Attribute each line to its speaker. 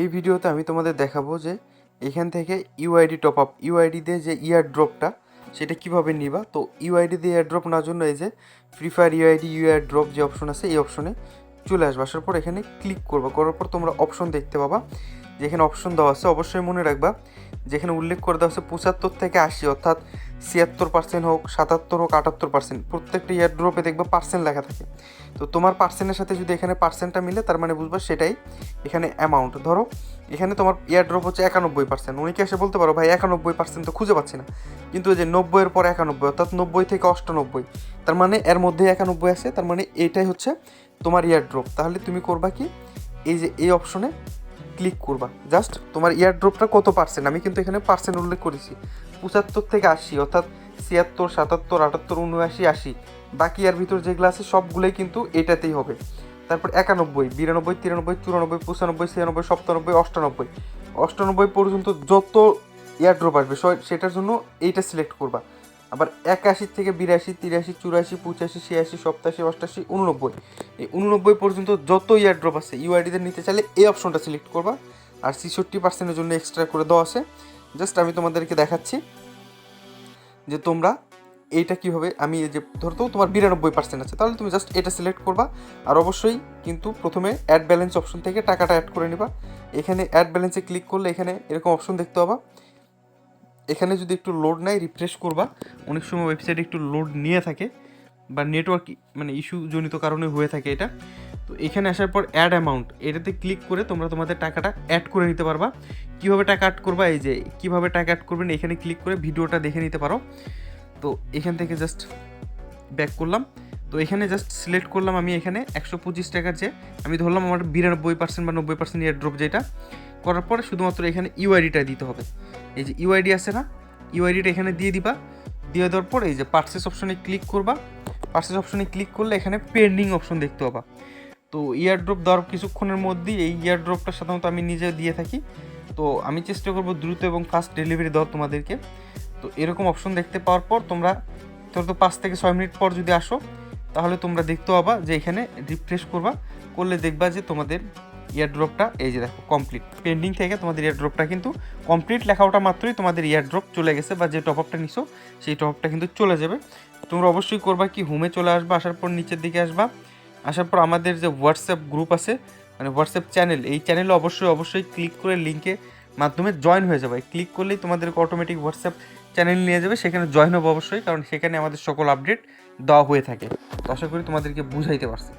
Speaker 1: এই ভিডিওতে আমি তোমাদের দেখাবো যে এখান থেকে ইউআইডি টপ আপ ইউআইডি দিয়ে যে ইয়ার ড্রপটা সেটা কীভাবে নিবা? তো ইউআইডি দিয়ে ইয়ার ড্রপ না জন্য এই যে Free Fire UID UR drop যে অপশন আছে, এই অপশনে চলে আসবে। আসার পর এখানে ক্লিক করবা। করার পর তোমরা অপশন দেখতে পাবা। যেখানে অপশন দেওয়া আছে, অবশ্যই মনে রাখবা যেখানে উল্লেখ করে দেওয়া হচ্ছে পঁচাত্তর থেকে আশি, অর্থাৎ ছিয়াত্তর পার্সেন্ট হোক, সাতাত্তর হোক, আটাত্তর পার্সেন্ট প্রত্যেকটা ইয়ার ড্রপে দেখবা পার্সেন্ট লেখা থাকে। তো তোমার পার্সেন্টের সাথে যদি এখানে পার্সেন্টটা মিলে, তার মানে বুঝবা সেটাই এখানে অ্যামাউন্ট ধরো, এখানে তোমার ইয়ার ড্রপ হচ্ছে একানব্বই পার্সেন্ট অনেকে এসে বলতে পারো, ভাই, একানব্বই পার্সেন্ট তো খুঁজে পাচ্ছি না। কিন্তু যে নব্বইয়ের পর একানব্বই, অর্থাৎ নব্বই থেকে অষ্টানব্বই, তার মানে এর মধ্যে একানব্বই আছে, তার মানে এটাই হচ্ছে তোমার ইয়ার ড্রপ তাহলে তুমি করবা কি, এই যে এই অপশনে ক্লিক করবা। জাস্ট তোমার ইয়ার ড্রপটা কত পার্সেন্ট আমি কিন্তু এখানে পার্সেন্ট উল্লেখ করেছি। পঁচাত্তর থেকে আশি, অর্থাৎ ছিয়াত্তর, সাতাত্তর, আটাত্তর, উনআশি, আশি। বাকি এর ভিতর যেগুলো আছে, সবগুলোই কিন্তু এটাতেই হবে। তারপর একানব্বই, বিরানব্বই, তিরানব্বই, চুরানব্বই, পঁচানব্বই, ছিয়ানব্বই, সপ্তানব্বই, অষ্টানব্বই। অষ্টানব্বই পর্যন্ত যত ইয়ার ড্রপ আসবে সেটার জন্য এইটা সিলেক্ট করবা। আবার একাশি থেকে বিরাশি, তিরাশি, চুরাশি, পঁচাশি, ছিয়াশি, সপ্তাশি, অষ্টাশি, উননব্বই। এই উননব্বই পর্যন্ত যত ইয়ার ড্রপ আছে ইউআইডিতে নিতে চাইলে এই অপশনটা সিলেক্ট করবা। আর ছিষট্টি পার্সেন্টের জন্য এক্সট্রা করে দেওয়া আছে। জাস্ট আমি তোমাদেরকে দেখাচ্ছি যে তোমরা এইটা কীভাবে, আমি এই যে ধরতো তোমার বিরানব্বই পার্সেন্ট আছে, তাহলে তুমি জাস্ট এটা সিলেক্ট করবা। আর অবশ্যই কিন্তু প্রথমে অ্যাড ব্যালেন্স অপশন থেকে টাকাটা অ্যাড করে নিবা। এখানে অ্যাড ব্যালেন্সে ক্লিক করলে এখানে এরকম অপশন দেখতে পাবা। এখানে যদি একটু লোড নেয় রিফ্রেশ করবা। অনেক সময় ওয়েবসাইটে একটু লোড নিয়ে থাকে বা নেটওয়ার্ক মানে ইস্যু জনিত কারণে হয়ে থাকে এটা। তো এখানে আসার পর অ্যাড অ্যামাউন্ট এটাতে ক্লিক করে তোমরা তোমাদের টাকাটা অ্যাড করে নিতে পারবা। কীভাবে টাকা অ্যাড করবা? এই যে, কীভাবে টাকা অ্যাড করবেন? এখানে ক্লিক করে ভিডিওটা দেখে নিতে পারো। তো এখান থেকে জাস্ট ব্যাক করলাম। তো এখানে জাস্ট সিলেক্ট করলাম আমি এখানে। একশো পঁচিশ টাকার যে, আমি ধরলাম আমার বিরানব্বই পার্সেন্ট বা নব্বই পার্সেন্ট ইয়ার ড্রপ যেটা। করার পরে শুধুমাত্র এখানে ইউআইডিটা দিতে হবে। এই যে ইউআইডি আছে না ইউআইডিটা এখানে দিয়ে দিবা। দিয়ে দেওয়ার পর এই যে পার্সেস অপশনে ক্লিক করবা। পার্সেস অপশনে ক্লিক করলে এখানে পেন্ডিং অপশন দেখতে পাবা। তো ইয়ার ড্রপ দেওয়ার কিছুক্ষণের মধ্যেই এই ইয়ার ড্রপটা সাধারণত আমি নিজে দিয়ে থাকি। তো আমি চেষ্টা করব দ্রুত এবং ফাস্ট ডেলিভারি দেওয়ার তোমাদেরকে। তো এরকম অপশন দেখতে পাওয়ার পর তোমরা ধরো তো পাঁচ থেকে ছয় মিনিট পর যদি আসো, তাহলে তোমরা দেখতে পাবা যে এখানে রিফ্রেশ করবা। করলে দেখবা যে তোমাদের ইয়ার ড্রপটা এই যে দেখো কমপ্লিট পেন্ডিং থেকে তোমাদের ইয়ার ড্রপটা কিন্তু কমপ্লিট লেখা ওটা মাত্রই তোমাদের ইয়ার ড্রপ চলে গেছে বা যে টপ আপটা নিছো, সেই টপ আপটা কিন্তু চলে যাবে। তোমরা অবশ্যই করবা কি হোমে চলে আসবা, আসার পর নিচের দিকে আসবা। আসার পর আমাদের যে হোয়াটসঅ্যাপ গ্রুপ আছে মানে হোয়াটসঅ্যাপ চ্যানেল এই চ্যানেলে অবশ্যই অবশ্যই ক্লিক করে লিঙ্কে মাধ্যমে জয়েন হয়ে যাবে। ক্লিক করলেই তোমাদেরকে অটোমেটিক হোয়াটসঅ্যাপ চ্যানেল নিয়ে যাবে, সেখানে জয়েন হবে অবশ্যই, কারণ সেখানে আমাদের সকল আপডেট দেওয়া হয়ে থাকে। তো আশা করি তোমাদেরকে বুঝাইতে পারছি।